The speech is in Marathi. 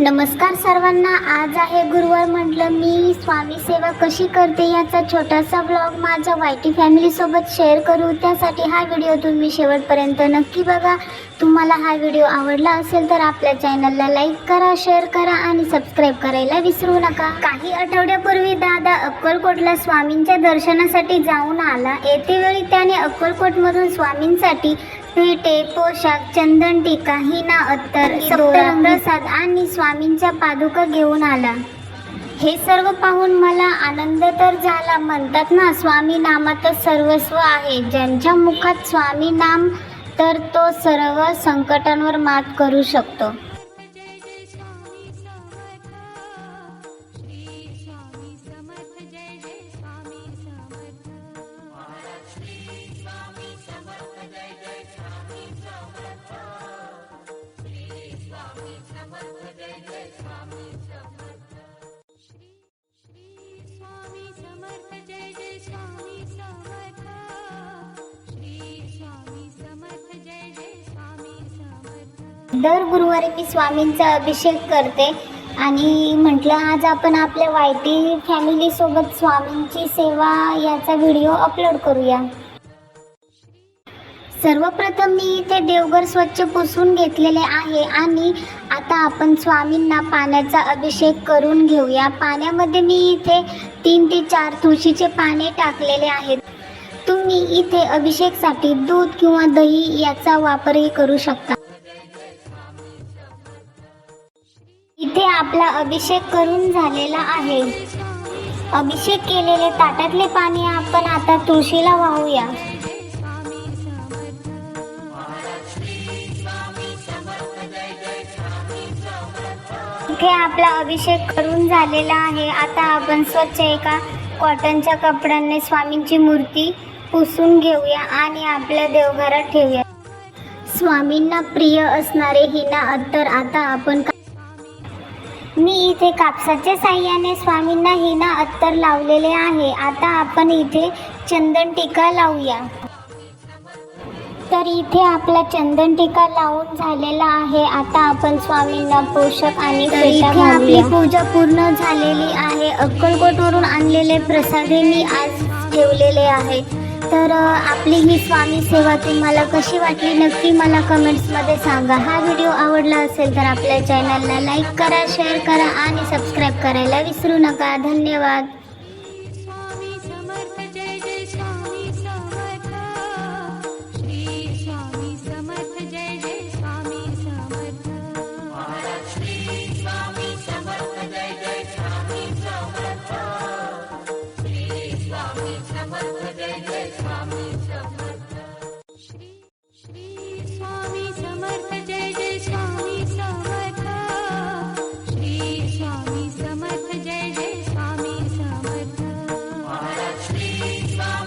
नमस्कार सर्वांना. आज आहे गुरुवार म्हटलं मी स्वामी सेवा कशी करते याचा छोटासा ब्लॉग माझ्या वायटी फॅमिलीसोबत शेअर करू. त्यासाठी हा व्हिडिओ तुम्ही शेवटपर्यंत नक्की बघा. तुम्हाला हा व्हिडिओ आवडला असेल तर आपल्या चॅनलला लाईक करा शेअर करा आणि सबस्क्राईब करायला विसरू नका. काही आठवड्यापूर्वी दादा अक्कलकोटला स्वामींच्या दर्शनासाठी जाऊन आला. येते वेळी त्याने अक्कलकोटमधून स्वामींसाठी पेटे पोशाख चंदन टीका हिना अत्तर प्रसाद आणि स्वामींच्या पादुका घेऊन आला. हे सर्व पाहून मला आनंद तर झाला. म्हणतात ना स्वामी नामातच सर्वस्व आहे. ज्यांच्या मुखात स्वामी नाम तर तो सर्व संकटांवर मात करू शकतो. दर गुरुवारी मी स्वामींचा अभिषेक करते आणि म्हटलं आज आपण आपल्या वायटी फॅमिलीसोबत स्वामींची सेवा याचा व्हिडिओ अपलोड करूया. सर्वप्रथम मी इथे देवघर स्वच्छ पुसून घेतलेले आहे आणि आता आपण स्वामींना पाण्याचा अभिषेक करून घेऊया. पाण्यामध्ये मी इथे तीन ते चार तुळशीचे पाने टाकलेले आहेत. तुम्ही इथे अभिषेकसाठी दूध किंवा दही याचा वापरही करू शकता. इथे आपला अभिषेक करून झालेला आहे. अभिषेक केलेले ताटातले पाणी आपण आता तुळशीला वाहूया. इथे आपला अभिषेक करून झालेला आहे. आता आपण स्वच्छ एका कॉटनच्या कपड्याने स्वामींची मूर्ती पुसून घेऊया आणि आपल्या देवघरात ठेवूया. स्वामींना प्रिय असणारे हिना अत्तर आता आपण मी इथे कापसाच्या साह्याने स्वामींना हिना अत्तर लावलेले आहे. आता आपण इथे चंदन टीका लावूया. तर इथे आपला चंदन टीका लावून झालेला आहे. आता आपण स्वामींना पोषक आणि इथे आपली पूजा पूर्ण झालेली आहे. अक्कलकोटवरून आणलेले प्रसादे मी आज ठेवलेले आहे तर आपली ही स्वामी सेवा तुम्हाला कशी वाटली नक्की मला कमेंट्समध्ये सांगा. हा व्हिडिओ आवडला असेल तर आपल्या चॅनलला लाईक करा शेअर करा आणि सबस्क्राईब करायला विसरू नका. धन्यवाद.